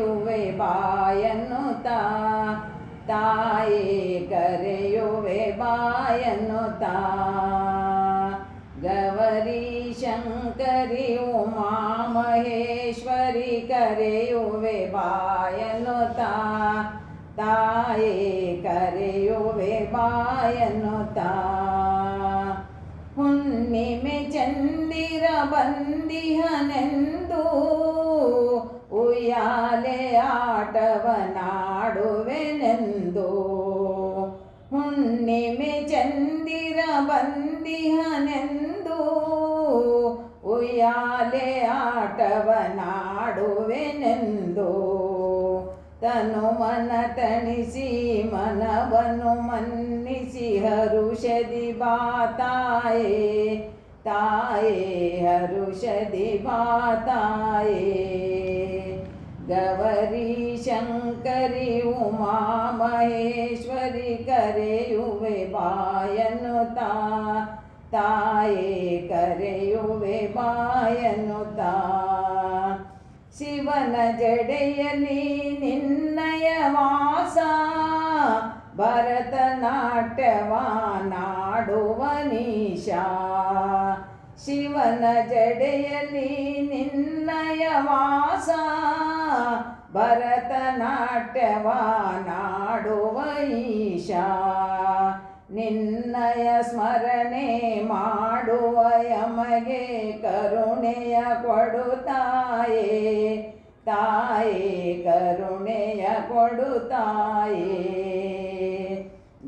ुवेता ता एु वे बायनुता गवरि शङ्करि ओमा महेश्वरि करे ओयनुता ता ए करे ओयनुता हुनि मे ಉಯ್ಯಾಲೆ ಆಟವನಾಡುವೆನೆಂದು. ಹುಣ್ಣಿಮೆ ಚಂದಿರ ಬಂದಿಹನೆಂದು. ಉಯ್ಯಾಲೆ ಆಟವನಾಡುವೆನೆಂದು. ತನು ಮನ ತಣಿಸಿ ಮನವನು ಮನ್ನಿಸಿ ಹರುಷದಿ ಬಾತಾಯೇ ತಾಯೇ ಹರುಷದಿ ಬಾತಾಯೇ ಗವರಿ ಶಂಕರಿ ಉಮಾ ಮಹೇಶ್ವರಿ ಕರೆಯುವೆ ಬಾಯನುತಾ ತಾಯೇ ಕರೆಯುವೆ ಬಾಯನುತಾ ಶಿವನ ಜಡೆಯಲ್ಲಿ ನಿನ್ನಯ ವಾಸ, ಭರತನಾಟ್ಯವ ನಾಡುವ ನೀಶಾ. ಶಿವನ ಜಡೆಯಲ್ಲಿ ನಿನ್ನಯ ವಾಸ ಭರತನಾಟ್ಯವ ನಾಡುವ ಈಶಾ. ನಿನ್ನಯ ಸ್ಮರಣೆ ಮಾಡುವ ಯಮಗೆ ಕರುಣೆಯ ಕೊಡುತ್ತಾಯೇ ತಾಯೇ. ಕರುಣೆಯ ಕೊಡುತ್ತಾಯೇ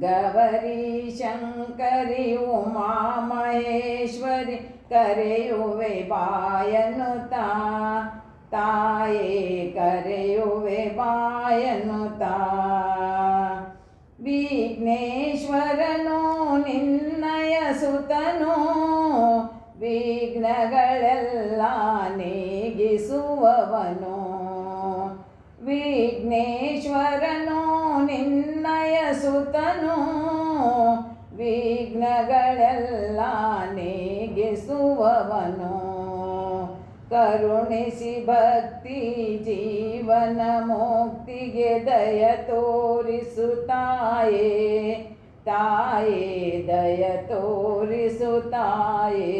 ಗವರಿ ಶಂಕರಿ ಉಮಾ ಮಹೇಶ್ವರಿ ಕರೆಯುವೆ ಬಾಯನ್ನುತ್ತಾ ತಾಯೇ ಕರೆಯುವೆ ಬಾಯನ್ನುತ್ತಾ ವಿಘ್ನೇಶ್ವರನು ನಿನ್ನಯ ಸುತನು ವಿಘ್ನಗಳೆಲ್ಲ ನೀಗಿಸುವವನು. ವಿಘ್ನೇಶ್ವರನು ನಿನ್ನಯ ಸುತನು ವಿಘ್ನಗಳೆಲ್ಲ ನೀಗಿಸುವವನು. ಕರುಣಿಸಿ ಭಕ್ತಿ ಜೀವನ ಮುಕ್ತಿಗೆ ದಯ ತೋರಿಸು ತಾಯೇ ತಾಯೇ ದಯ ತೋರಿಸು ತಾಯೇ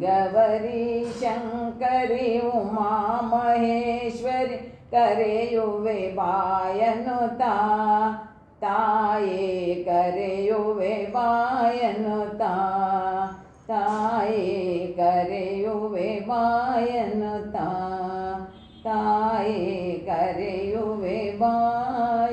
ಗವರಿ ಶಂಕರಿ ಉಮಾ ಮಹೇಶ್ವರಿ, ಕರೆಯುವೆ ಬಾಯನ್ನುತ್ತಾ ತಾಯೇ, ಕರೆಯುವೆ ಬಾಯನ್ನುತ್ತಾ ಬಾಯನ್ನುತ್ತಾ ತಾಯೇ ಕರೆಯುವೆ ಬಾಯನ್ನುತ್ತಾ